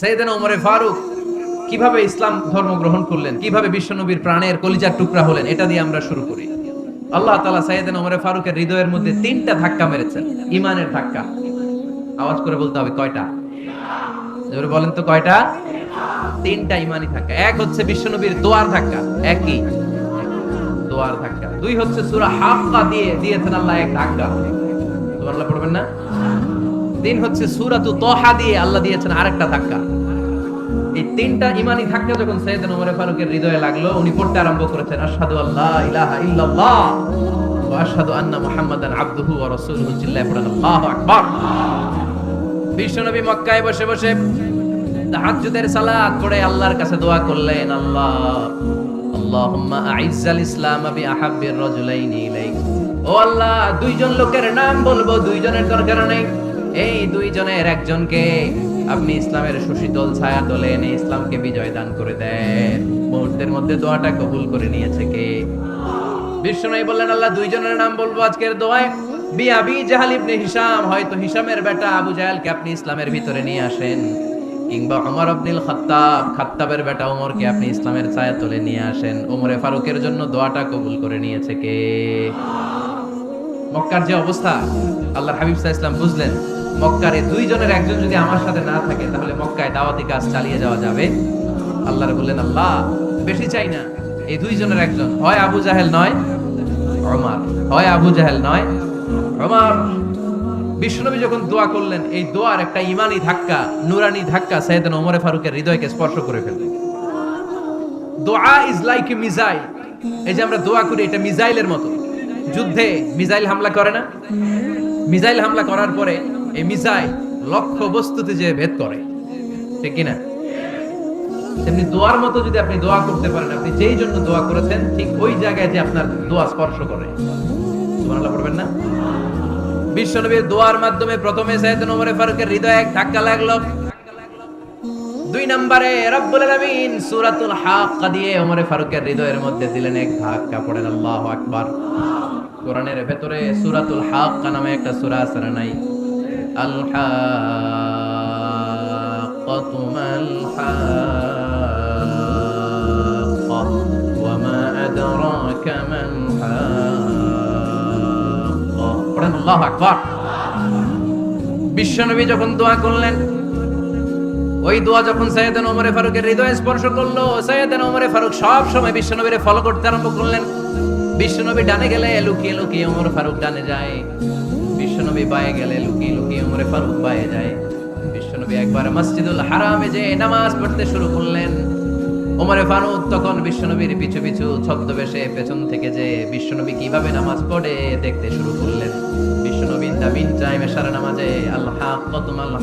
সৈয়দানা ওমরে ফারুক, কীভাবে ইসলাম ধর্ম গ্রহণ করলেন? কীভাবে বিশ্বনবীর প্রাণের কলিজার টুকরা হলেন? এটা দিয়ে আমরা শুরু করি। আল্লাহ তালা সাইয়েদানা ওমরে ফারুকের হৃদয়ের মধ্যে তিনটা ধাক্কা মেরেছেন। ইমানের ধাক্কা। আওয়াজ করে বলতে হবে, কয়টা? বলেন তো, কয়টা? তিনটা ইমানি ধাক্কা। এক হচ্ছে বিশ্বনবীর দোয়ার ধাক্কা। একই। দোয়ার ধাক্কা। দুই হচ্ছে সূরা হাক্কা দিয়ে দিয়েছেন আল্লাহ এক ধাক্কা। সুবহানাল্লাহ, পড়বেন না? তিন হচ্ছে সূরাতু তোহা দিয়ে আল্লাহ দিয়েছেন আরেকটা ধাক্কা। এই তিনটা ইমানি ধাক্কা যখন সৈয়দ ওমর ফারুকের হৃদয়ে লাগল, উনি পড়তে আরম্ভ করেছেন, আশহাদু আল্লাহ ইলাহা ইল্লাল্লাহ ওয়া আশহাদু আন্না মুহাম্মাদান আবদুহু ওয়া রাসূলুহু চিল্লায় পড়েন, আল্লাহু আকবার। বিশ্বনবী মক্কায় বসে বসে তাহাজ্জুদের সালাত পড়ে আল্লাহর কাছে দোয়া করলেন, আল্লাহ, আল্লাহুম্মা আইজ্জাল ইসলাম বি আহাব্বির রাজুলাইনি ইলাইক। ও আল্লাহ, দুইজন লোকের নাম বলব, দুইজনের দরকার নেই। এই দুইজনের একজনকে আপনি ইসলামের সুশীতল ছায়া তোলে এনে ইসলামকে বিজয় দান করে দেন। মুহূর্তের মধ্যে দোয়াটা কবুল করে নিয়েছে কে? বিষ্ণু বললেন, আল্লাহ, দুইজনের নাম বলব আজকের দোয়ায়। বি আবি জাহাল ইবনে হিশাম, হয়তো হিশামের বেটা আবু জাহালকে আপনি ইসলামের ভিতরে নিয়ে আসেন। কিংবা ওমর আব্দুল খাত্তাব খাত্তাবের বেটা ওমরকে আপনি ইসলামের ছায়া তুলে নিয়ে আসেন। ওমরে ফারুকের জন্য দোয়াটা কবুল করে নিয়েছে কে? মক্কার যে অবস্থা, আল্লাহর হাবিব আলাইহি ইসলাম বুঝলেন মক্কার দুইজনের একজন যদি আমার সাথে না থাকে, তাহলে মক্কায় দাওয়াতি কাজ চালিয়ে যাওয়া যাবে। আল্লাহর বললেন, আল্লাহ, বেশি চাই না। এই দুইজনের একজন। হয় আবু জাহেল নয়, ওমর। হয় আবু জাহেল নয়, ওমর। বিষ্ণুনবী যখন দোয়া করলেন, এই দোয়ার একটা ইমানি ধাক্কা, নুরানি ধাক্কা সাইয়েদনা ওমরে ফারুকের হৃদয়কে স্পর্শ করে ফেললেন দোয়া ইজ লাইক এ মিসাইল। এই যে আমরা দোয়া করি, এটা মিসাইলের মতো। যুদ্ধে মিসাইল হামলা করে না? মিসাইল হামলা করার পরে এই মিসাইল লক্ষ্য বস্তুতে যে ভেদ করে, ঠিক কিনা? তেমনি দোয়ার মতো যদি আপনি দোয়া করতে পারেন, আপনি যেই জন্য দোয়া করেছেন, ঠিক ওই জায়গায় যে আপনার দোয়া স্পর্শ করে। সুবহানাল্লাহ পড়বেন না? বিশ্বনবীর দোয়ার মাধ্যমে প্রথমে সাইয়েদনা ওমর ফারুকের হৃদয়ে এক ধাক্কা লাগল। দুই নম্বরে রব্বুল আলামিন সূরাতুল হাক্কা দিয়ে ওমর ফারুকের হৃদয়ের মধ্যে দিলেন এক ধাক্কা, পড়েন আল্লাহু আকবার। কোরআনের ভেতরে সূরাতুল হাক্কা নামে একটা সূরা আছে নাই? হাক্কা ওয়া মা আদরাকা মাল হাক্কা পড়েন, আল্লাহু আকবার। বিশ্বনবী যখন দোয়া করলেন, ওই দোয়া যখন সৈয়দান ওমরে ফারুকের হৃদয় স্পর্শ করল, সৈয়দান ওমরে ফারুক সব সময় বিশ্বনবীরে ফলো করতে আরম্ভ করলেন। বিশ্বনবী ডানে গেলে লুকিয়ে লুকিয়ে ওমর ফারুক ডানে যায়। বিশ্বনবী বায়ে গেলে লুকিয়ে ওমরে ফারুক বায়ে যায় বিশ্বনবী একবার মসজিদুল হারামে যে নামাজ পড়তে শুরু করলেন। ওমরে ফারুক তখন বিশ্বনবীর পিছু পিছু ছদ্মবেশে পেছন থেকে যে বিশ্বনবী কীভাবে নামাজ পড়ে দেখতে শুরু করলেন। নামাজে আল্লাহ কতুম আল্লাহ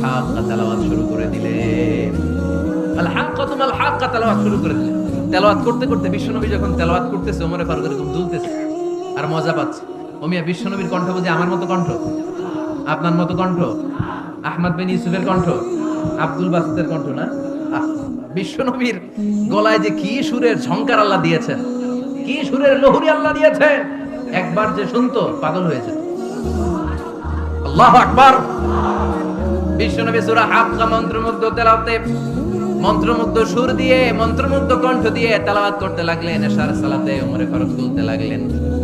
শুরু করে আল্লাহ কতুম আল্লাহ শুরু করে তেলাওয়াত করতে করতে বিশ্বনবী যখন তেলাওয়াত করতেছে, ওমরে ফারুক এরকম দুলতেছে। আর মজা পাচ্ছে। ওমিয়া বিশ্বনবীর কণ্ঠ বুঝে আমার মতো কণ্ঠ? আপনার মতো কণ্ঠ? আহমদ বিন ইউসুফের কণ্ঠ? আব্দুল বাসিদের কণ্ঠ না? বিশ্বনবীর গলায় যে কি সুরের ঝংকার আল্লাহ দিয়েছেন, কি সুরের লহুরি আল্লাহ দিয়েছেন, একবার যে শুনতো, পাগল হয়ে যেত। আল্লাহ আকবার। বিশ্বনবী সূরা হাক্কা মন্ত্রমুগ্ধ তেলাওয়াতে, মন্ত্রমুগ্ধ সুর দিয়ে, মন্ত্রমুগ্ধ কণ্ঠ দিয়ে তেলাওয়াত করতে লাগলেন, এশার সালাতে ওমরে ফারুক তুলতে লাগলেন।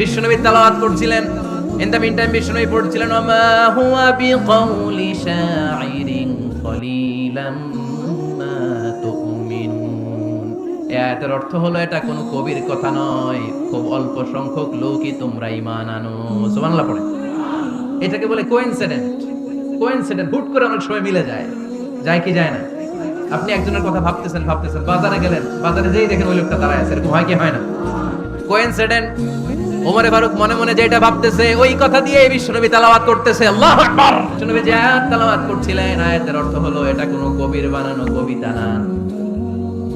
বিশ্বনবী তেলাওয়াত করছিলেন। ইন দ্য মিন টাইম বিশ্বনবী পড়ছিলেন ওমা হুয়া বিকাউলি শাইরিন কলিলাম মা তুমিনুন। আয়াতের অর্থ হলো, এটা কোনো কবির কথা নয়। খুব অল্প সংখ্যক লোকই তোমরা ঈমান আনো। সুবহানাল্লাহ, পড়ে। এটাকে বলে কোইনসিডেন্ট কোইনসিডেন্ট হুট করে অনেক সময় মিলে যায়। যায় কি যায় না? আপনি একজনের কথা ভাবতেছেন ভাবতেছেন, বাজারে গেলেন, বাজারে যেই দেখেন ওই লোকটা দাঁড়ায় আছে, এরকম হয় কি হয় না? কোইনসিডেন্ট ওমরে ফারুক মনে মনে যেটা ভাবতেছে, ওই কথা দিয়ে বিশ্বনবী তেলাওয়াত করতেছে। আল্লাহ আকবার! বিশ্বনবী যে আয়াত তেলাওয়াত করছিলেন, আয়াতের অর্থ হলো, এটা কোনো কবির বানানো কবিতা না।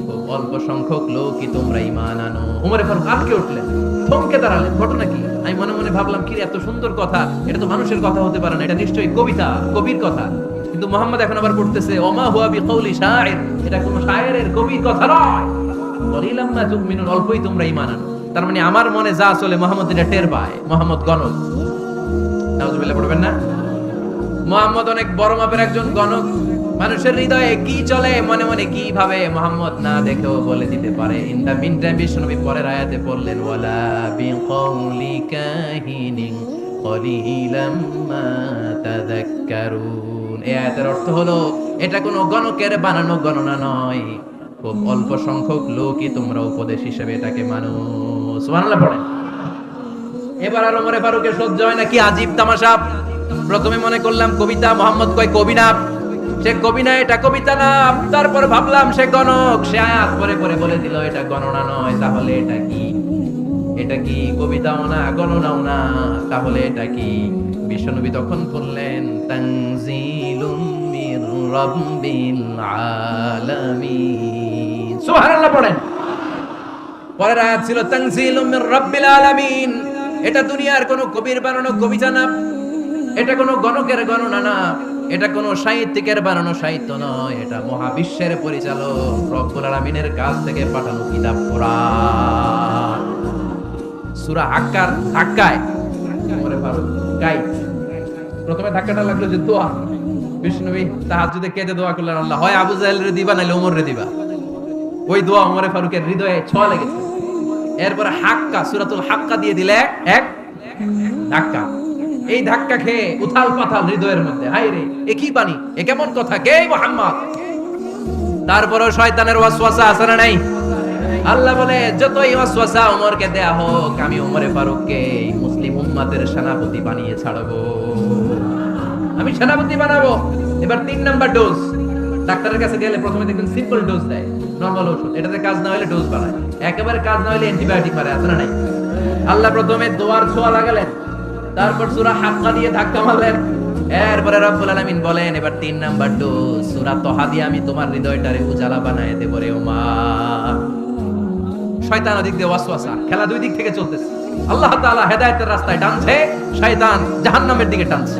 খুব অল্প সংখ্যক লোকই তোমরা ইমান আনো। উমরে ফারুক আটকে উঠলেন, থমকে দাঁড়ালেন। ঘটনা কি? আমি মনে মনে ভাবলাম কি এত সুন্দর কথা। এটা তো মানুষের কথা হতে পারে না, এটা নিশ্চয়ই কবিতা, কবির কথা। কিন্তু মোহাম্মদ এখন আবার পড়তেছে, ওমা হুয়া বি কওলি শায়ের এটা কোনো শায়েরের কবির কথা নয়। কলিলাম মা তুমিনুন অল্পই তোমরা ঈমান আনো। তার মানে আমার মনে যা চলে মোহাম্মদ এটা টের পায়, মোহাম্মদ গণক। নাউজুবিল্লাহ, পড়বেন না? মোহাম্মদ অনেক বড় মাপের একজন গণক। মানুষের হৃদয়ে কি চলে, মনে মনে কি ভাবে মোহাম্মদ না দেখেও বলে দিতে পারে। ইন দা মিন টাইম বিশ্বনবী পরের আয়াতে বললেন ওয়ালা বিকৌলি কাহিনিন কলিলাম মা তাযাক্কারুন আয়াতের অর্থ হলো, এটা কোনো গণকের বানানো গণনা নয়। খুব অল্প সংখ্যক লোকই তোমরা উপদেশ হিসেবে এটাকে মানো। সুবহানাল্লাহ পড়েন এবার আর ওমরে ফারুকের সহ্য হয় আজীব তামাশা। প্রথমে মনে করলাম কবিতা, মোহাম্মদ কয় কবি না সে কবি না এটা কবিতা না। তারপর ভাবলাম সে গণক। সে আয়াত পরে পরে বলে দিল, এটা গণনা নয়, তাহলে এটা কি? এটা কি কবিতাও না, গণনাও না? তাহলে এটা কি? বিশ্বনবী তখন বললেন, তানজিলুম মির রাব্বিল আলামিন। সুবহানাল্লাহ পড়েন। পরের আয়াত ছিল তানজিলুম মির রাব্বিল আলামিন। এটা দুনিয়ার কোনো কবির বানানো কবিতা না এটা কোনো গণকের গণনা না, এটা কোনো সাহিত্যিকের বানানো সাহিত্য নয়, এটা মহাবিশ্বের পরিচালক রব্বুল আলামিনের কাছ থেকে পাঠানো কিতাব কোরআন। সূরা হাক্কার ধাক্কায় ওমরে ফারুক গাইড প্রথমে ধাক্কাটা লাগল যে দোয়া। বিষ্ণুবী তাহাজ্জুদে কেঁদে দোয়া করলেন আল্লাহ, হয় আবু জাহেল রে দিবা নাইলে ওমর রে দিবা। ওই দোয়া ওমরে ফারুকের হৃদয়ে ছোঁয়া লেগেছে। এরপরে হাক্কা, সুরাতুল হাক্কা দিয়ে দিলে এক ধাক্কা। এই ধাক্কা খেয়ে উথাল পাথাল হৃদয়ের মধ্যে হাই রে, এ কি বাণী, এ কেমন কথা, কে মোহাম্মদ? তারপরেও শয়তানের ওয়াসওয়াসা আছে না নাই? আল্লাহ বলে, যতই ওয়াসওয়াসা ওমরকে দেয়া হোক, আমি ওমরে ফারুককে মুসলিম উম্মাতের সেনাপতি বানিয়ে ছাড়বো। আমি সেনাপতি বানাবো। এবার তিন নাম্বার ডোজ ডাক্তারের কাছে গেলে প্রথমে দেখবেন সিম্পল ডোজ দেয় নরমাল ওষুধ এটাতে কাজ না হলে ডোজ বাড়ায়। একেবারে কাজ না হলে অ্যান্টিবায়োটিক মারে আছে না নাই? আল্লাহ প্রথমে দোয়ার ছোঁয়া লাগালেন, তারপর সূরা হাক্কা দিয়ে ধাক্কা মারলেন। এরপরে রব্বুল আলামিন বলেন, এবার তিন নাম্বার ডোজ সূরা তহা দিয়ে আমি তোমার হৃদয়টারে উজালা বানায় দেব রে ওমা। শয়তান ওদিক দিয়ে ওয়াসওয়াসা, খেলা দুই দিক থেকে চলতেছে। আল্লাহ তাআলা হেদায়েতের রাস্তায় টানছে, শয়তান জাহান্নামের দিকে টানছে।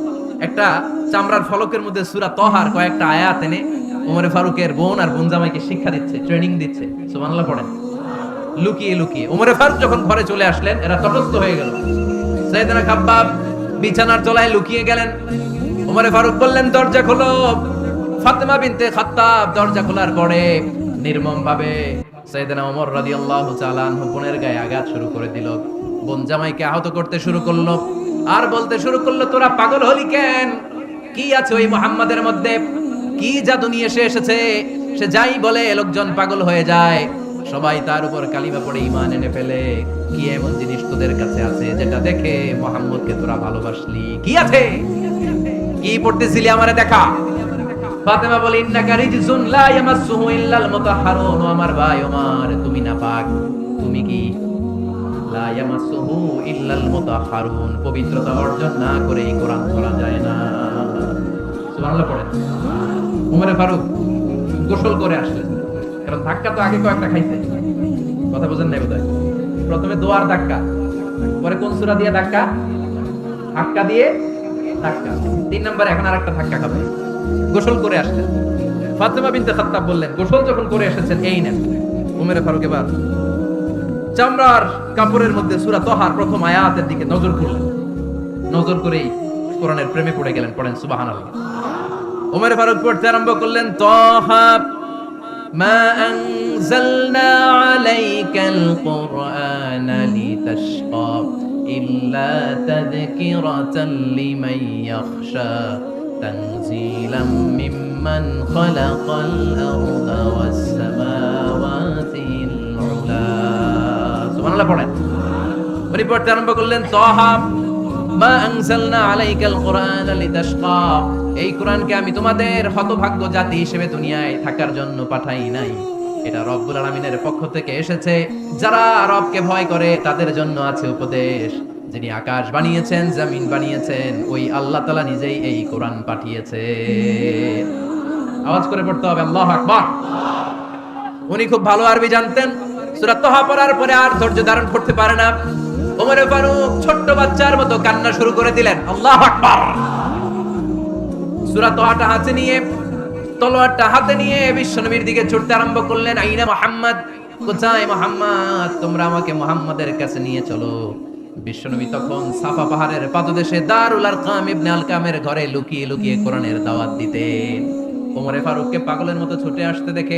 একটা চামড়ার ফলকের মধ্যে সূরা তহার কয়েকটা আয়াত এনে ওমর ফারুকের বোন আর বোন জামাইকে শিক্ষা দিচ্ছে ট্রেনিং দিচ্ছে। সুবহানাল্লাহ পড়েন। লুকিয়ে লুকিয়ে। ওমরে ফারুক যখন ঘরে চলে আসলেন, এরা তটস্থ হয়ে গেল। সাইয়েদনা খাব্বাব বিছানার তলায় লুকিয়ে গেলেন। ওমরে ফারুক বললেন, দরজা খোলো। ফাতেমা বিনতে খাত্তাব, দরজা খোলার পরে নির্মম ভাবে সাইয়েদনা ওমর রাদিয়াল্লাহু তাআলা আনহু বোনের গায়ে আঘাত শুরু করে দিল। বোন জামাইকে আহত করতে শুরু করল। আর বলতে শুরু করল, তোরা পাগল হলি কেন? কি আছে ওই মুহাম্মাদের মধ্যে? কি জাদু নিয়ে এসে এসেছে? সে যাই বলে, লোকজন পাগল হয়ে যায়। সবাই তার উপর কালিমা পড়ে ইমান এনে ফেলে। কি এমন জিনিস তোদের কাছে আছে যেটা দেখে মোহাম্মদকে তোরা ভালোবাসলি? কি আছে? কি পড়তেছিলি আমারে দেখা? ফাতেমা বলে ইন্নাকা রিজসুন লা ইয়ামাসসুহু ইল্লাল মুতাহহারুন আমার ভাই ওমর, তুমি না পাক তুমি কি পবিত্রতা অর্জন না করে এই কোরআন পড়া যায় না। সুবহানাল্লাহ পড়েন। উমরে ফারুক গোসল করে আসলেন। কারণ ধাক্কা তো আগে কয়েকটা খাইছে। কথা বোঝেন নাই বোধহয়? প্রথমে দোয়ার ধাক্কা, পরে কোন সূরা দিয়ে ধাক্কা? ধাক্কা দিয়ে ধাক্কা। তিন নম্বর, এখন আর একটা ধাক্কা খাবে। গোসল করে আসলেন। ফাতেমা বিনতে খাত্তাব বললেন, গোসল যখন করে এসেছেন, এই নেন। উমের ফারুক এবার চামড়ার কাপড়ের মধ্যে সূরা তহার প্রথম আয়াতের দিকে নজর করলেন নজর করেই কোরআনের প্রেমে পড়ে গেলেন, পড়েন সুবহানাল্লাহ। উমর ফারুক পড়তে আরম্ভ করলেন, তহা আলাইকাল কুরআনা লিতাশকা ইল্লা তাযকিরাতান লিমান ইয়াখশা তানজিলাম মিম্মান খালাকাল আরদা ওয়াস সামাওয়াতিল উলা সুবহানাল্লাহ পড়েন। উনি পড়তে আরম্ভ করলেন, তহা মা আনজালনা আলাইকাল কুরআন লিতাশকা। এই কোরআনকে আমি তোমাদের হতভাগ্য জাতি হিসেবে দুনিয়ায় থাকার জন্য পাঠাই নাই। এটা রব্বুল আলামিনের পক্ষ থেকে এসেছে। যারা রবকে ভয় করে, তাদের জন্য আছে উপদেশ। যিনি আকাশ বানিয়েছেন, জমিন বানিয়েছেন, ওই আল্লাহ তাআলা নিজেই এই কোরআন পাঠিয়েছে। আওয়াজ করে পড়তে হবে, আল্লাহু আকবার। উনি খুব ভালো আরবি জানতেন। সূরা তোহা পড়ার পরে আর ধৈর্য ধারণ করতে পারে না। ওমরে ফারুক ছোট্ট বাচ্চার মতো কান্না শুরু করে দিলেন। আল্লাহু আকবার। সূরা তোহাটা হাতে নিয়ে, তলোয়ারটা হাতে নিয়ে বিশ্বনবীর দিকে ছুটতে আরম্ভ করলেন। আইনা মোহাম্মদ, কোথায় মোহাম্মদ? তোমরা আমাকে মোহাম্মদের কাছে নিয়ে চলো। বিশ্বনবী তখন সাফা পাহাড়ের পাদদেশে দারুল আরকাম ইবনে ঘরে লুকিয়ে লুকিয়ে কোরআনের দাওয়াত দিতেন। ওমরে ফারুককে পাগলের মতো ছুটে আসতে দেখে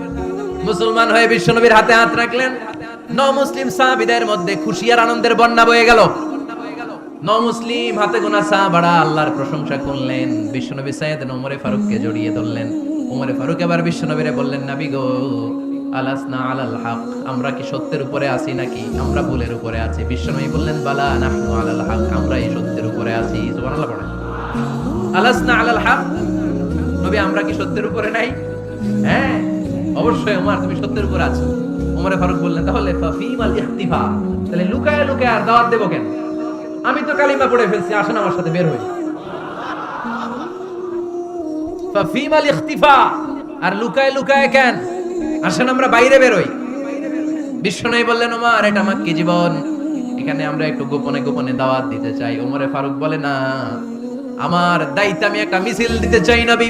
মুসলমান হয়ে বিশ্বনবীর হাতে হাত রাখলেন। ন মুসলিম সাহাবীদের মধ্যে খুশি আর আনন্দের বন্যা বয়ে গেল। ন মুসলিম হাতে গোনা সাহাবাড়া আল্লাহর প্রশংসা করলেন। বিশ্বনবী সাইয়েদ ওমরে ফারুককে জড়িয়ে ধরলেন। ওমরে ফারুক এবার বিশ্বনবীরে বললেন, নাবি গো, আলাসনা আলাল হক, আমরা কি সত্যের উপরে আছি নাকি? আমরা ভুলের উপরে আছি। বিশ্বনবী বললেন, বালা, নাহনু আলাল হক, আমরা এই সত্যের উপরে আছি। সুবহানাল্লাহ পড়েন। আলাসনা আলাল হক, নবী, আমরা কি সত্যের উপরে নাই? হ্যাঁ। অবশ্যই ওমর, তুমি সত্যের উপরে আছো। ওমরে ফারুক বললেন, তাহলে ফাফিমাল ইখতিফা তাহলে লুকায় লুকায় আর দাওয়াত দেবো কেন? আমি তো কালিমা পড়ে ফেলছি, আসেন আমার সাথে, বের হই। ফাফিমাল ইখতিফা আর লুকায় লুকায় কেন? আসেন আমরা বাইরে বেরোই বিশ্বনবী বললেন, ওমর, এটা আমার কি জীবন। এখানে আমরা একটু গোপনে গোপনে দাওয়াত দিতে চাই। ওমরে ফারুক বলে, না, আমার দায়িত্ব আমি একটা মিছিল দিতে চাই নবী।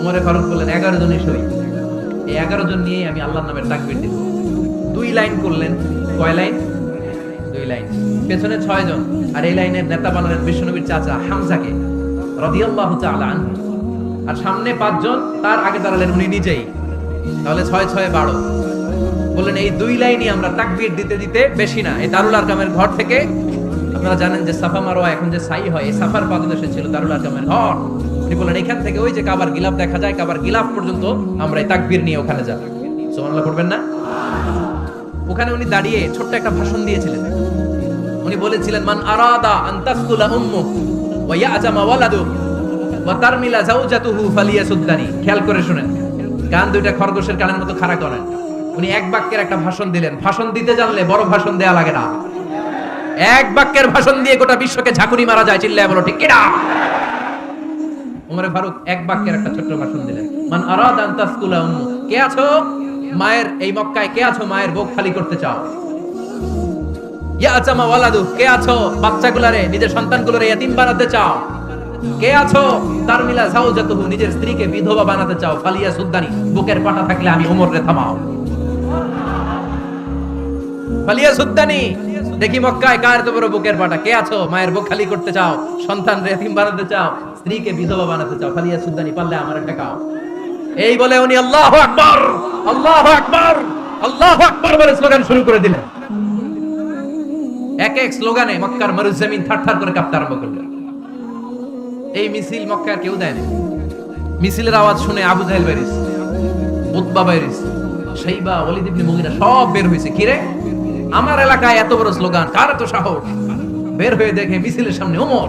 উমরে ফারুক বললেন, এগারো জনই সই এই এগারো জন নিয়েই আমি আল্লাহর নামের তাকবির দিব দুই লাইন করলেন। কয় লাইন? দুই লাইন। পেছনে ছয় জন। আর এই লাইনের নেতা বানালেন বিশ্বনবীর চাচা হামজাকে, রাদিয়াল্লাহু তাআলা আর সামনে পাঁচজন তার আগে দাঁড়ালেন উনি নিজেই। তাহলে ছয় ছয় বারো। বললেন, এই দুই লাইনই আমরা তাকবির দিতে দিতে বেশি না। এই দারুল আরকামের ঘর থেকে আপনারা জানেন যে সাফা মারোয়া এখন যে সাই হয়, এই সাফার পাদদেশে ছিল দারুল আরকামের ঘর। উনি বললেন এখান থেকে ওই যে কাবার গিলাফ দেখা যায়, কাবার গিলাফ পর্যন্ত আমরা এই তাকবির নিয়ে ওখানে যাব। সুবহানাল্লাহ পড়বেন না? ওখানে উনি দাঁড়িয়ে ছোট্ট একটা ভাষণ দিয়েছিলেন। উনি বলেছিলেন, মান আরাদা আন তাসকুলা উম্মু ওয়া ইয়াজামা ওয়ালাদু ওয়া তারমিলা জাওজাতুহু ফালিয়াসুদ্দানি। খেয়াল করে শুনেন গান দুইটা খরগোশের কানের মতো খাড়া করেন। উনি এক বাক্যের একটা ভাষণ দিলেন। ভাষণ দিতে জানলে বড় ভাষণ দেয়া লাগে না। এক বাক্যের ভাষণ দিয়ে গোটা বিশ্বকে ঝাঁকুনি মারা যায়, চিল্লায় বলো, ঠিক কিনা উমরে ফারুক এক বাক্যের একটা ছোট্ট ভাষণ দিলেন। মান আরাদ আন তাসকুলা উম্মু। কে আছো? মায়ের এই মক্কায় কে আছো মায়ের বুক খালি করতে চাও? ইয়া আচামা ওয়ালাদু, কে আছো? বাচ্চাগুলারে, নিজের সন্তানগুলোরে ইয়াতিম বানাতে চাও? কে আছো? তার মিলা জাওজাতুহু নিজের স্ত্রীকে বিধবা বানাতে চাও? ফালিয়া সুদ্দানি, বুকের পাটা থাকলে আমি ওমর রে থামাও। ফালিয়া সুদ্দানি, দেখি মক্কায় কার তো বড় বুকের পাটা? কে আছো? মায়ের বুক খালি করতে চাও? সন্তান রে ইয়াতিম বানাতে চাও? স্ত্রীকে বিধবা বানাতে চাও, ফালিয়া সুদ্দানি পারলে আমার টেকাও এই বলে উনি আল্লাহু আকবার আল্লাহু আকবার আল্লাহু আকবার বলে স্লোগান শুরু করে দিলেন। এক এক স্লোগানে মক্কার মরুজমিন থারথার করে কাঁপতে আরম্ভ করল। এই মিছিল মক্কার কেউ দেয় না। মিছিলের আওয়াজ শুনে আবু জাহেল বাইরিস উতবা বাইরিস শাইবা ওয়ালিদ ইবনে মুগিরা সব বের হয়েছে। কিরে আমার এলাকায় এত বড় স্লোগান, কার এত সাহস? বের হয়ে দেখে মিছিলের সামনে ওমর।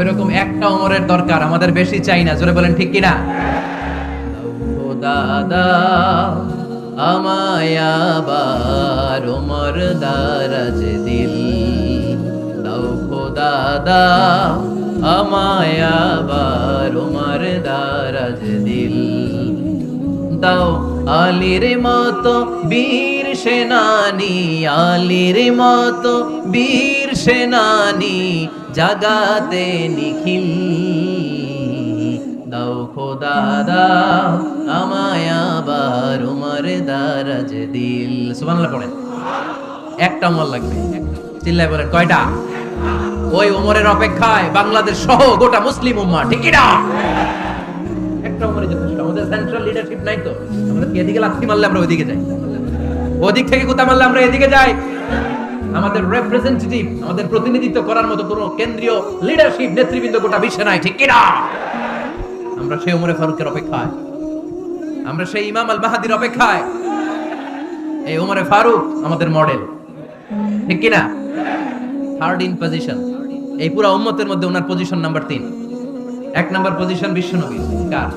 ওইরকম একটা ওমরের দরকার, আমাদের বেশি চাই না, জোরে বলেন ঠিক কিনা? দাদা আমায় আবার ওমর দারাজ দিল। দাও দাদা আমায় আবার ওমর দারাজ দিল। দাও আলির মতো বীর সেনানি, আলির মতো বীর সেনানি জাগাতে নিখিল। দাও খোদা, দাও আমায় আবার উমর দারাজ দিল। সুবহানাল্লাহ পড়েন। একটা মল লাগবে। চিল্লায় বলেন, কয়টা? ওই ওমরের অপেক্ষায় বাংলাদেশ সহ গোটা মুসলিম উম্মা ঠিক না একটা উমরে যথেষ্ট। আমাদের সেন্ট্রাল লিডারশিপ নাই তো। আমাদের এদিকে লাথি মারলে আমরা ওইদিকে যাই। ওদিক থেকে কোথা মারলে আমরা এদিকে যাই। আমাদের রিপ্রেজেন্টেটিভ আমাদের প্রতিনিধিত্ব করার মতো কোনো কেন্দ্রীয় লিডারশিপ নেতৃবৃন্দ গোটা বিশ্বে নাই, ঠিক কিনা? আমরা সেই উমরে ফারুকের অপেক্ষায়। আমরা সেই ইমাম আল মাহাদির অপেক্ষায়। এই উমরে ফারুক আমাদের মডেল ঠিক কিনা? থার্ড ইন পজিশন এই পুরো উম্মতের মধ্যে ওনার পজিশন নাম্বার তিন। এক নাম্বার পজিশন বিশ্ব বিশ্বনবী, কার?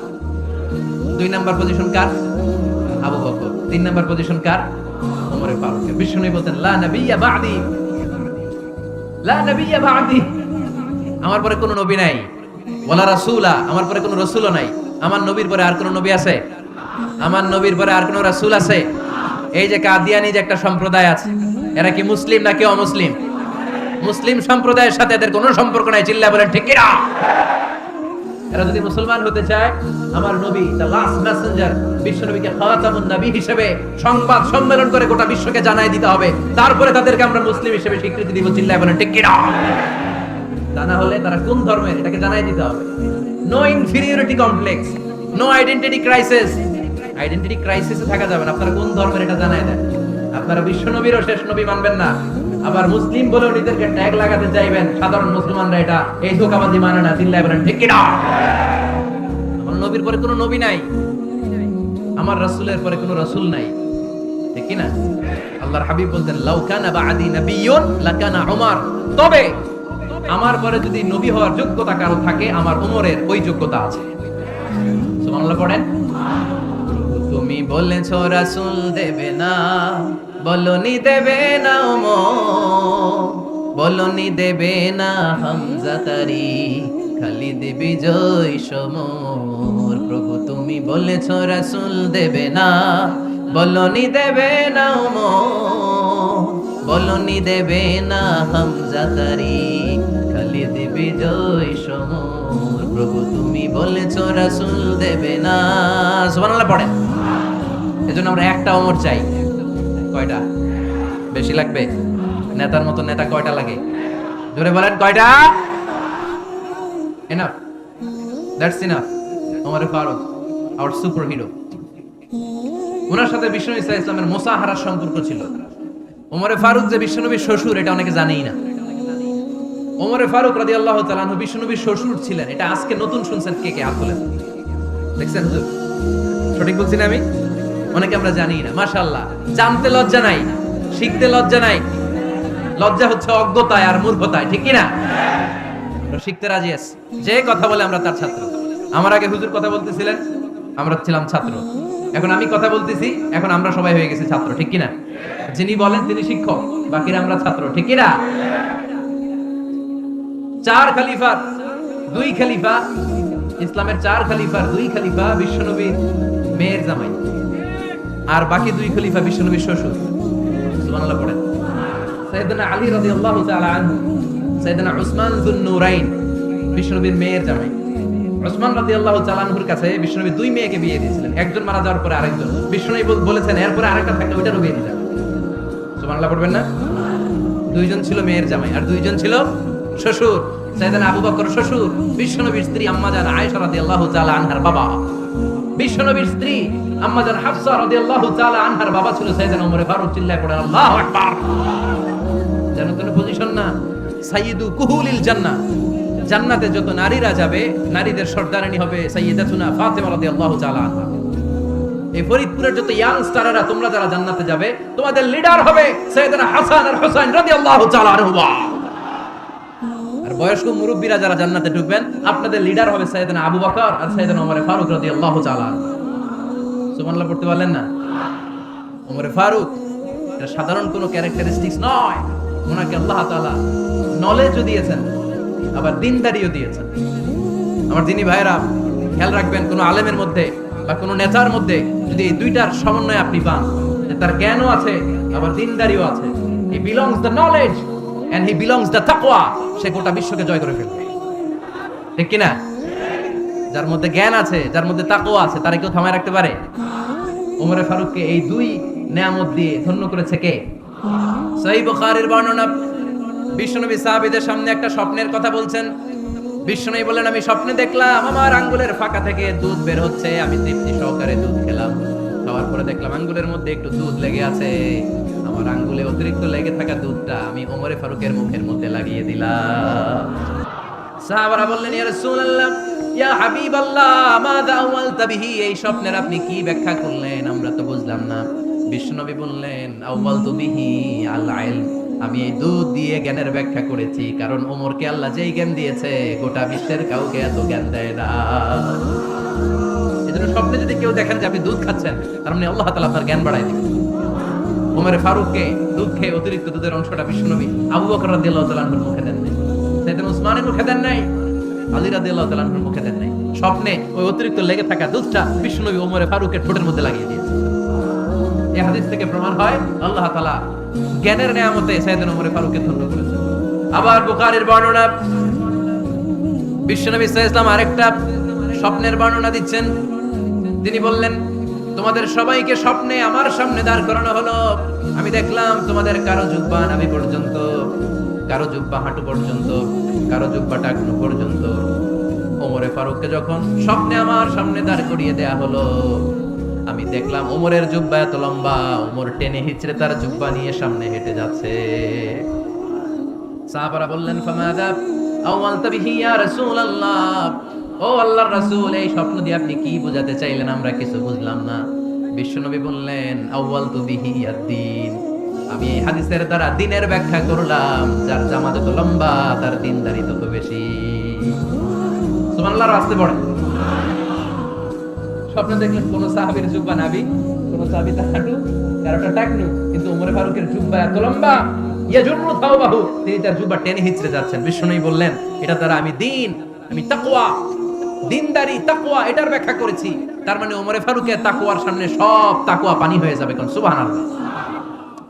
দুই নাম্বার পজিশন কার? Abu Bakr. তিন নাম্বার পজিশন কার? ওমরে ফারুক বিশ্বনবী বলতেন, লা নবিয়্যা বাদি। লা নবিয়্যা বাদি। আমার পরে কোনো নবী নাই। ওয়ালা রাসূলা। আমার পরে কোনো রাসূলও নাই। আমার নবীর পরে আর কোনো নবী আছে? আমার নবীর পরে আর কোনো রাসূল আছে? এই যে কাদিয়ানি যে একটা সম্প্রদায় আছে, এরা কি মুসলিম নাকি অমুসলিম? মুসলিম সম্প্রদায়ের সাথে এদের কোনো সম্পর্ক নাই। চিল্লা বলেন ঠিক কিনা এরা যদি মুসলমান হতে চায় আমার নবী দ্য লাস্ট মেসেঞ্জার বিশ্ব নবীকে খাতামুন নবী হিসেবে সংবাদ সম্মেলন করে গোটা বিশ্বকে জানাই দিতে হবে। তারপরে তাদেরকে আমরা মুসলিম হিসেবে স্বীকৃতি দিব, চিল্লায় বলেন, ঠিক কিনা তা না হলে তারা কোন ধর্মের? এটাকে জানাই দিতে হবে। No inferiority complex no identity crisis identity ক্রাইসিসে থাকা যাবে না। আপনারা কোন ধর্মের এটা জানাই দেন? আপনারা বিশ্ব নবীরও শেষ নবী মানবেন না। আবার মুসলিম বলেও নিজেদেরকে ট্যাগ লাগাতে চাইবেন। সাধারণ মুসলমানরা এটা এই ধোকাবাজি মানে না, চিল্লায় বলেন, ঠিক কিনা নবীর পরে কোনো নবী নাই। আমার রাসুলের পরে কোনো রাসূল নাই। ঠিক কিনা? আল্লাহর হাবিব বলতেন, লাউ কানা বাদি নাবিয়্যুন, লাকানা উমর। তবে আমার পরে যদি নবী হওয়ার যোগ্যতা কারও থাকে, আমার উমরের ওই যোগ্যতা আছে। পড়েন। তুমি বলেছ রাসুল দেবে না, বলনি দেবে না ওমর বলনি দেবে না হামজা খালি দেবী জয় সমর। প্রভু, তুমি বলেছ, রাসুল দেবে না। বলনি দেবে না বলনি দেবে না হামজা তারি। খালি দেবী জয় সমর। প্রভু, তুমি বলেছ, রাসুল দেবে না। সুবহানাল্লাহ, পড়েন। এজন্য আমরা একটা ওমর চাই। কয়টা? বেশি লাগবে? নেতার মতো নেতা কয়টা লাগে? জোরে বলেন, কয়টা? Enough that's enough Omar Farooq our super hero ওনার সাথে বিষ্ণু ইসা ইসলামের মোসাহারার সম্পর্ক ছিল। ওমরে ফারুক যে বিশ্বনবীর শ্বশুর, এটা অনেকে জানেই না। ওমরে ফারুক রাদি আল্লাহ তালানহু বিশ্বনবীর শ্বশুর ছিলেন। এটা আজকে নতুন শুনছেন কে কে হাত তোলেন দেখছেন হুজুর? সঠিক বলছি না আমি? অনেকে আমরা জানি না। মাশাল্লাহ জানতে লজ্জা নাই, শিখতে লজ্জা নাই। লজ্জা হচ্ছে অজ্ঞতায় আর মূর্খতায়, ঠিক কি না আমরা শিখতে রাজি আছি। যে কথা বলে আমরা তার ছাত্র। আমার আগে হুজুর কথা বলতেছিলেন, আমরা ছিলাম ছাত্র। এখন আমি কথা বলতেছি, এখন আমরা সবাই হয়ে গেছি ছাত্র, ঠিক কি না যিনি বলেন তিনি শিক্ষক, বাকিরা আমরা ছাত্র, ঠিক কি না চার খলিফার দুই খলিফা, ইসলামের চার খলিফার দুই খালিফা বিশ্বনবীর মেয়ের জামাই। আর বাকি দুই খলিফা বিশ্বনবীর শ্বশুর। সুবহানাল্লাহ, পড়েন। সাইয়েদনা আলী রাদিয়াল্লাহু তাআলা আনহু। সাইয়েদনা উসমান যুন নূরাইন বিশ্বনবীর মেয়ের জামাই। উসমান রাদিয়াল্লাহু তাআলা আনহুর কাছে বিশ্বনবী দুই মেয়েকে বিয়ে দিয়েছিলেন। একজন মারা যাওয়ার পরে আরেকজন। বল- বলেছেন, এরপরে আরেকটা থাকলে ওইটারও বিয়ে দিলাম সুবহানাল্লাহ, পড়বেন না? দুইজন ছিল মেয়ের জামাই আর দুইজন ছিল শ্বশুর। সাইয়েদনা আবু বকর শ্বশুর বিশ্বনবীর স্ত্রী আম্মা জান আয়েশা রাদিয়াল্লাহু তাআলা আনহার বাবা। বিশ্বনবীর স্ত্রী আম্মা জান হাফসা রাদিয়াল্লাহু তাআলা আনহার বাবা ছিল সাইয়েদনা ওমর ফারুক, চিল্লায় পড়ে, আল্লাহু আকবার! যেন কোনো পজিশন না। সাইয়্যিদু কুহুলিল জান্নাহ। জান্নাতে যত নারীরা যাবে, নারীদের সর্দারানী হবে সাইয়্যিদাতুনা ফাতেমা রাদিয়াল্লাহু তাআলা আনহা। এই ফরিদপুরের যত ইয়াং স্টারেরা তোমরা যারা জান্নাতে যাবে, তোমাদের লিডার হবে সৈয়দনা হাসান আর হোসেন রাদিয়াল্লাহু তাআলা আনহুমা। আর বয়স্ক মুরব্বীরা যারা জান্নাতে ঢুকবেন, আপনাদের লিডার হবে সৈয়দনা আবু বকর আর সৈয়দনা ওমর ফারুক রাদিয়াল্লাহু তাআলা সুবহানাল্লাহ পড়তে পারলেন না? ওমর ফারুক, এটা সাধারণ কোনো ক্যারেক্টারিস্টিক্স নয়। ওনাকে আল্লাহ তাআলা নলেজও দিয়েছেন, আবার দিনদারিও দিয়েছেন। আমার দিনী ভাইরা খেয়াল রাখবেন, কোনো আলেমের মধ্যে বা কোনো নেতার মধ্যে যদি এই দুইটার সমন্বয় আপনি পান তার জ্ঞানও আছে, আবার দিনদারিও আছে। He belongs the knowledge and he belongs the তাকওয়া সে গোটা বিশ্বকে জয় করে ফেলবে। ঠিক কিনা? যার মধ্যে জ্ঞান আছে, যার মধ্যে তাকওয়া আছে, তারা কেউ থামায় রাখতে পারে? ওমরে ফারুককে এই দুই নেয়ামত দিয়ে ধন্য করেছে কে? সহি বর্ণনা সাহাবীদের সামনে একটা স্বপ্নের কথা বলছেন। আমি স্বপ্নে দেখলাম, আমার আঙ্গুলের ফাঁকা থেকে দুধ বের হচ্ছে, আমি তৃপ্তি সহকারে দুধ খেলাম। খাওয়ার পরে দেখলাম, আঙ্গুলের মধ্যে একটু দুধ লেগে আছে। আমার আঙ্গুলে অতিরিক্ত লেগে থাকা দুধটা আমি ওমরে ফারুকের মুখের মধ্যে লাগিয়ে দিলাম। সাহাবারা বললেন, ইয়া রাসূলুল্লাহ, ইয়া হাবিবাল্লাহ, মাযা এই স্বপ্নের আপনি কি ব্যাখ্যা করলেন? আমরা তো বুঝলাম না। বিশ্বনবী বললেন আউয়ালতু বিহি আল ইলম আমি এই দুধ দিয়ে জ্ঞানের ব্যাখ্যা করেছি, কারণ ওমরকে আল্লাহ যেই জ্ঞান দিয়েছে, গোটা বিশ্বের কাউকে এত জ্ঞান দেয় না। এজন্য স্বপ্নে যদি কেউ দেখেন যে আপনি দুধ খাচ্ছেন, তার মানে আল্লাহ তাআলা আপনার জ্ঞান বাড়ায় ওমরে ফারুককে দুধ খেয়ে অতিরিক্ত দুধের অংশটা বিশ্বনবী আবু বকর রাদিয়াল্লাহু মুখে দেন নাই। সাইয়েদনা উসমানের মুখে দেন নাই, আলী রাদিয়াল্লাহু মুখে দেন নাই। স্বপ্নে ওই অতিরিক্ত লেগে থাকা দুধটা বিশ্বনবী ওমরে ফারুকের ঠোঁটের মধ্যে লাগিয়ে দিয়েছে। এই হাদিস থেকে প্রমাণ হয়, আল্লাহ তাআলা জ্ঞানের নিয়ামতে সাইয়েদনা ওমরে ফারুককে ধন্য করেছেন। আবার বুখারীর বর্ণনা বিশ্বনবী ওয়াসাল্লাম আরেকটা স্বপ্নের বর্ণনা দিচ্ছেন। তিনি বললেন, তোমাদের সবাইকে স্বপ্নে আমার সামনে দাঁড় করানো হলো। আমি দেখলাম তোমাদের কারও জুব্বা নাভি পর্যন্ত, কারও জুব্বা হাঁটু পর্যন্ত, কারও জুব্বা টাকনু পর্যন্ত। ওমরে ফারুককে যখন স্বপ্নে আমার সামনে দাঁড় করিয়ে দেয়া হলো আমি দেখলাম ওমরের জুব্বা এত লম্বা, ওমর টেনে হিচড়ে তার জুব্বা নিয়ে সামনে হেঁটে যাচ্ছে। সাহাবারা বললেন ফামাদা আওয়ালতা বিহি ইয়া রাসূলুল্লাহ? ও আল্লাহর রাসূল, এই স্বপ্ন দিয়ে আপনি কি বোঝাতে চাইলেন? আমরা কিছু বুঝলাম না। বিশ্বনবী বললেন, আউয়ালতু বিহি আদ-দ্বীন আমি এই হাদিসের দ্বারা দিনের ব্যাখ্যা করলাম, যার জামা যত লম্বা, তার দিনদারি তত বেশি। সুবহানাল্লাহ আসতে পড়ে স্বপ্নে দেখলেন কোন সাহাবীর জুব্বা নাবি, কোন সাহাবী হাঁটু কারোটা টাকনু কিন্তু উমরে ফারুকের জুব্বা এত লম্বা তিনি তার জুব্বা টেনে হিচড়ে যাচ্ছেন। বিষ্ণুই বললেন, এটা দ্বারা আমি দিন, আমি তাকওয়া, দিনদারি তাকওয়া, এটার ব্যাখ্যা করেছি। তার মানে ওমরে ফারুকের তাকওয়ার সামনে সব তাকওয়া পানি হয়ে যাবে কোন সুবহানাল্লাহ।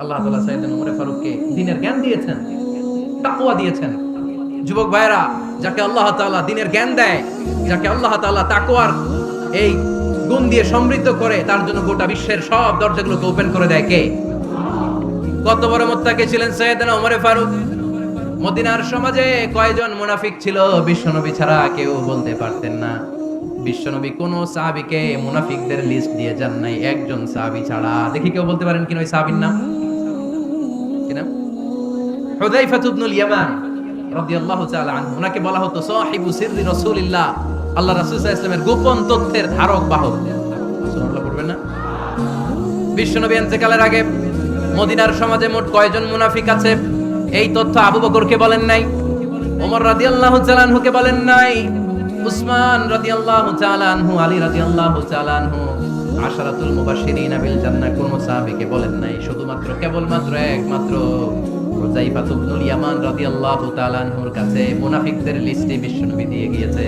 আল্লাহ তাআলা সাইয়েদনা ওমরে ফারুককে দিনের জ্ঞান দিয়েছেন, তাকওয়া দিয়েছেন। যুবক ভাইরা যাকে আল্লাহ তাআলা দিনের জ্ঞান দেয়, যাকে আল্লাহ তাআলা তাকওয়ার এই গুণ দিয়ে সমৃদ্ধ করে, তার জন্য গোটা বিশ্বের সব দরজাগুলোকে ওপেন করে দেয় কে? কত বড় মোত্তাকে ছিলেন সৈয়দনা ওমরে ফারুক। মদিনার সমাজে কয়জন মুনাফিক ছিল, বিশ্বনবী ছাড়া কেউ বলতে পারতেন না। বিশ্বনবী কোন সাহাবীকে মুনাফিকদের লিস্ট দিয়ে যান নাই, একজন সাহাবী ছাড়া। দেখি কেউ বলতে পারেন কিনা ওই সাহাবীর নাম? কি হুযাইফা ইয়ামান রাদিয়াল্লাহু তাআলা আনহু। ওনাকে বলা হতো সাহিবু সিররি রাসূলিল্লাহ। আল্লাহ আলাইহি ওয়াসাল্লামের গোপন তথ্যের ধারক বাহক। পড়বেন না? বিশ্বনবী ইন্তেকালের আগে মদিনার সমাজে মোট কয়জন মুনাফিক আছে? এই তথ্য আবু বকরকে বলেন নাই, ওমর রাদিয়াল্লাহু তাআলা আনহুকে বলেন নাই, উসমান রাদিয়াল্লাহু তাআলা আনহু, আলী রাদিয়াল্লাহু তাআলা আনহু, আশারাতুল মুবাশশিরিন বিল জান্নাহ, কোন সাহাবীকে বলেন নাই, শুধুমাত্র, কেবলমাত্র একমাত্র হুযাইফা ইবনুল ইয়ামান রাদিয়াল্লাহু তাআলা আনহুর কাছে মুনাফিকদের লিস্টে বিশ্বনবী দিয়ে গিয়েছে।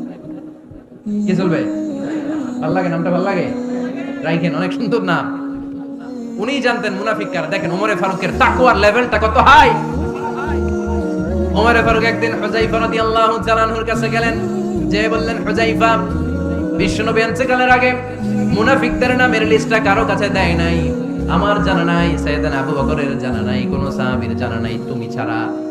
কি চলবে? ভালো লাগে নামটা ভালো লাগে? রাইখেন, অনেক সুন্দর নাম। উনি জানতেন মুনাফিক কারা। দেখেন, ওমরে ফারুকের তাকওয়ার লেভেলটা কত হাই। ওমরে ফারুক একদিন হুজাইফা রাদিয়াল্লাহু তাআলা আনহুর কাছে গেলেন। যে বললেন হুজাইফা বিশ্বনবী ইন্তেকালের আগে। মুনাফিকদের নামের লিস্টটা কারও কাছে দেয় নাই। আমার জানা নাই, সাইয়েদানা আবু বকরের জানা নাই, কোন সাহাবীর জানা নাই। তুমি ছাড়া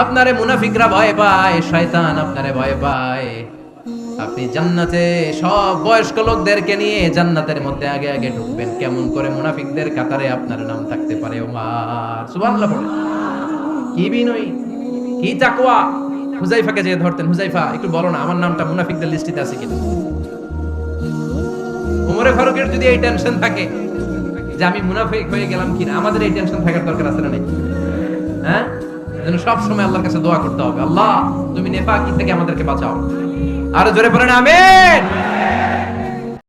আপনারে মুনাফিকরা ভয় পায়, শয়তান আপনারে ভয় পায়। আপনি জান্নাতে সব বয়স্ক লোকদেরকে নিয়ে জান্নাতের মধ্যে আগে আগে ঢুকবেন। কেমন করে মুনাফিকদের কাতারে আপনার নাম থাকতে পারে, ওমার? সুবহানাল্লাহ পড়ে কি বিনয়ী? কি তাকওয়া? হুজাইফাকে যে ধরতেন। হুজাইফা একটু বলো না, আমার নামটা মুনাফিকদের লিস্টিতে আছে কিনা? ওমরে ফারুকের যদি এই টেনশন থাকে যে আমি মুনাফিক হয়ে গেলাম কিনা, আমাদের এই টেনশন থাকার দরকার আছে না নাকি হ্যাঁ? যেন সব সময় আল্লাহর কাছে দোয়া করতে হবে। আল্লাহ, তুমি নেপাকি থেকে আমাদেরকে বাঁচাও। আরও জোরে পড়েন আমিন।